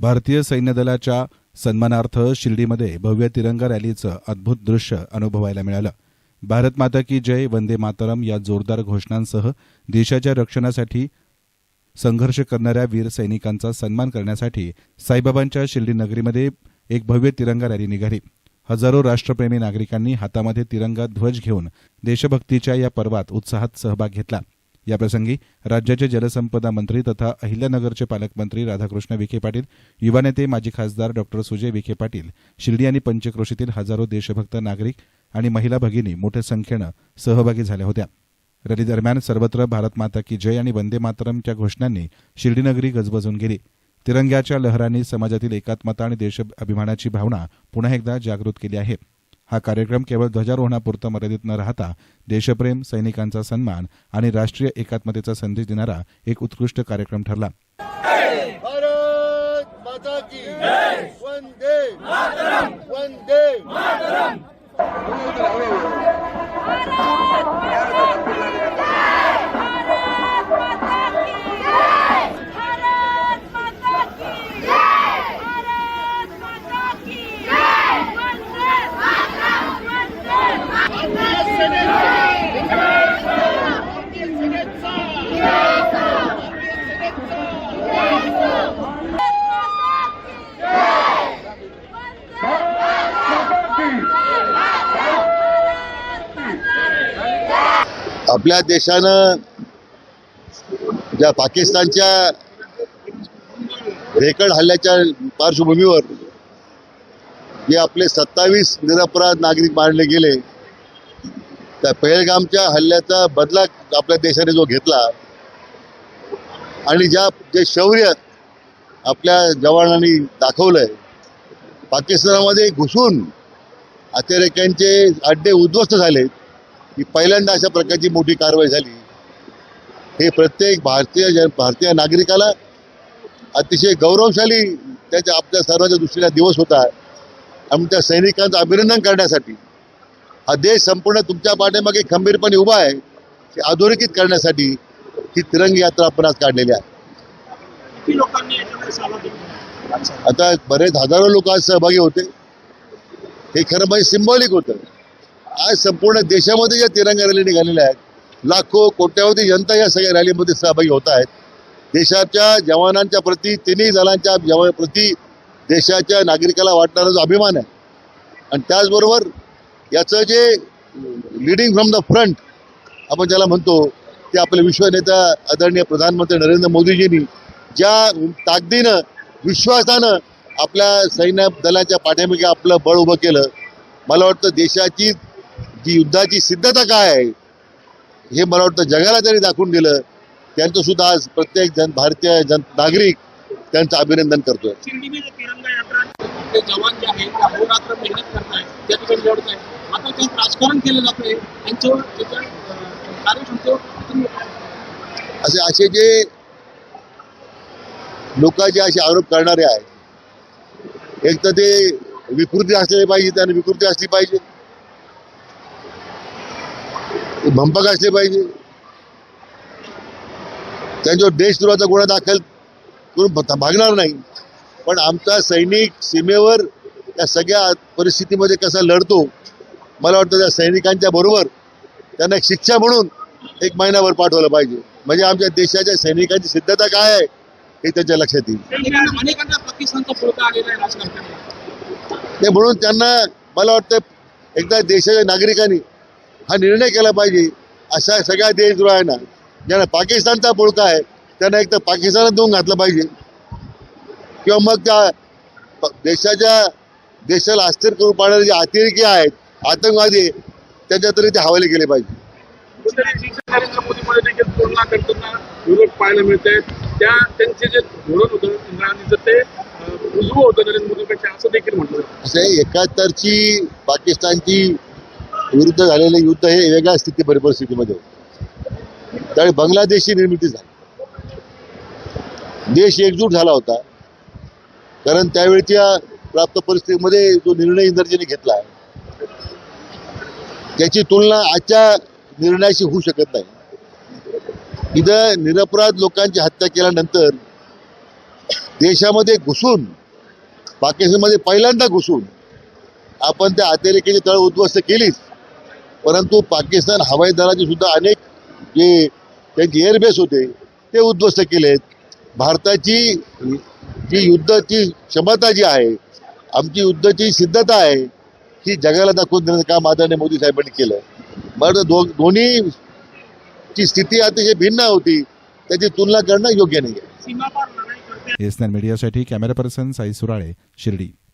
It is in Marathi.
भारतीय सैन्य दलाच्या सन्मानार्थ शिर्डीमध्ये भव्य तिरंगा रॅलीचं अद्भुत दृश्य अनुभवायला मिळालं. भारत माता की जय वंदे मातरम या जोरदार घोषणांसह देशाच्या रक्षणासाठी संघर्ष करणाऱ्या वीर सैनिकांचा सन्मान करण्यासाठी साईबाबांच्या शिर्डी नगरीमध्ये एक भव्य तिरंगा रॅली निघाली. हजारो राष्ट्रप्रेमी नागरिकांनी हातामध्ये तिरंगा ध्वज घेऊन देशभक्तीच्या या पर्वात उत्साहात सहभाग घेतला. याप्रसंगी राज्याचे जलसंपदा मंत्री तथा अहिल्यानगरचे पालकमंत्री राधाकृष्ण विखे पाटील युवा नेते माजी खासदार डॉक्टर सुजय विखे पाटील शिर्डी आणि पंचक्रोशीतील हजारो देशभक्त नागरिक आणि महिला भगिनी मोठ्या संख्येनं सहभागी झाल्या होत्या. रॅलीदरम्यान सर्वत्र भारत माता की जय आणि वंदे मातरमच्या घोषणांनी शिर्डीनगरी गजबजून गेली. तिरंग्याच्या लहरांनी समाजातील एकात्मता आणि देश अभिमानाची भावना पुन्हा एकदा जागृत केली आहे. हा कार्यक्रम केवळ ध्वजारोहणापुरता मर्यादित न राहता देशप्रेम सैनिकांचा सन्मान आणि राष्ट्रीय एकात्मतेचा संदेश देणारा एक उत्कृष्ट कार्यक्रम ठरला भारत माता की वंदे वंदे भारत माता की जय भारत माता की जय वंदे मातरम वंदे आपल्या देशानं ज्या पाकिस्तानच्या भेकड हल्ल्याच्या पार्श्वभूमीवर जे आपले सत्तावीस निरपराध नागरिक मारले गेले त्या पहलगामच्या हल्ल्याचा बदला आपल्या देशाने जो घेतला आणि ज्या जे शौर्य आपल्या जवानांनी दाखवलंय पाकिस्तानामध्ये घुसून अतिरेक्यांचे अड्डे उद्ध्वस्त झाले ही पहिल्यांदा अशा प्रकारची मोठी कारवाई झाली. हे प्रत्येक भारतीय जन भारतीय नागरिकाला अतिशय गौरवशाली त्याच्या आपल्या सर्वांच्या दृष्टीने दिवस होता. आणि त्या सैनिकांचं अभिनंदन करण्यासाठी हा देश संपूर्ण तुमच्या पाठीमागे खंबीरपणे उभा आहे हे अधोरेखित करण्यासाठी ही तिरंगी यात्रा आपण आज काढलेली आहे. आता बरेच हजारो लोक आज सहभागी होते. हे खरं म्हणजे सिंबॉलिक होतं. आज संपूर्ण देशामध्ये ज्या तिरंगा रॅली निघालेल्या आहेत. लाखो कोट्यावधी जनता या सगळ्या रॅलीमध्ये सहभागी होत आहेत. देशाच्या जवानांच्या प्रती तिन्ही दलांच्या जवा प्रती देशाच्या नागरिकाला वाटणारा जो अभिमान आहे. आणि त्याचबरोबर याचं जे लिडिंग फ्रॉम द फ्रंट आपण ज्याला म्हणतो ते आपले विश्वनेता आदरणीय प्रधानमंत्री नरेंद्र मोदीजींनी ज्या ताकदीनं विश्वासानं आपल्या सैन्य दलाच्या पाठ्यामागे आपलं बळ उभं केलं मला वाटतं देशाची जी युद्धाची सिद्धता काय आहे हे मला वाटतं जगाला त्यांनी दाखवून दिलं. त्यांचं सुद्धा आज प्रत्येक जन भारतीय जन नागरिक त्यांचं अभिनंदन करतोय. असे असे जे लोकांचे असे आरोप करणारे आहेत एक तर ते विकृती असलेले पाहिजे त्यांना विकृती असली पाहिजे. भंपक असले पाहिजे. त्यांच्यावर देशद्रोहाचा गुन्हा दाखल करून भागणार नाही. पण आमचा सैनिक सीमेवर या सगळ्या परिस्थितीमध्ये कसा लढतो मला वाटतं त्या सैनिकांच्या बरोबर त्यांना एक शिक्षा म्हणून एक महिनाभर पाठवलं पाहिजे. म्हणजे आमच्या देशाच्या सैनिकांची सिद्धता काय आहे हे त्याच्या लक्षात येईल. ते म्हणून त्यांना मला वाटतं एकदा देशाच्या नागरिकांनी हा निर्णय केला पाहिजे. अशा सगळ्या देशद्रोहांना ज्यांना पाकिस्तानचा पुळका आहे त्यांना एक तर पाकिस्तानात देऊन घातलं पाहिजे. किंवा मग त्या देशाच्या देशाला अस्थिर करून पाडणारे जे अतिरेकी आहेत आतंकवादी त्यांच्या तरी ते हवाले केले पाहिजे. कुठेतरी नरेंद्र मोदीमध्ये देखील तुलना करताना विरोध पाहायला मिळते त्या त्यांचे जे धोरण होतं इंदिरा गांधीचं ते अं, उजवं होतं नरेंद्र मोदीपेक्षा असं देखील म्हटलं. असं एकाहत्तरची पाकिस्तानची विरुद्ध झालेलं युद्ध हे वेगळ्या स्थिती परिस्थितीमध्ये होतं. त्यावेळी बांगलादेशची निर्मिती झाली. देश एकजूट झाला होता. कारण त्यावेळच्या प्राप्त परिस्थितीमध्ये जो निर्णय इंदरजीने घेतला त्याची तुलना आजच्या निर्णयाशी होऊ शकत नाही. इथं निरपराध लोकांची हत्या केल्यानंतर देशामध्ये घुसून पाकिस्तानमध्ये पहिल्यांदा घुसून आपण त्या अतिरेकीची तळ उद्ध्वस्त केलीच. परंतु पाकिस्तान हवाई दलाचे सुद्धा अनेक जे त्यांचे एअरबेस होते ते उद्ध्वस्त केलेत. भारताची जी युद्धाची क्षमता जी आहे आमची युद्धाची सिद्धता आहे ही जगाला दाखवून देण्याचं काम आदरणीय मोदी साहेबांनी केलं. मला दो दोन्ही ची स्थिती अतिशय भिन्न होती. त्याची तुलना करणं योग्य नाही आहे सीमापार लढाई करते. एसनॅन मीडियासाठी कॅमेरा पर्सन साई सुराळे शिर्डी.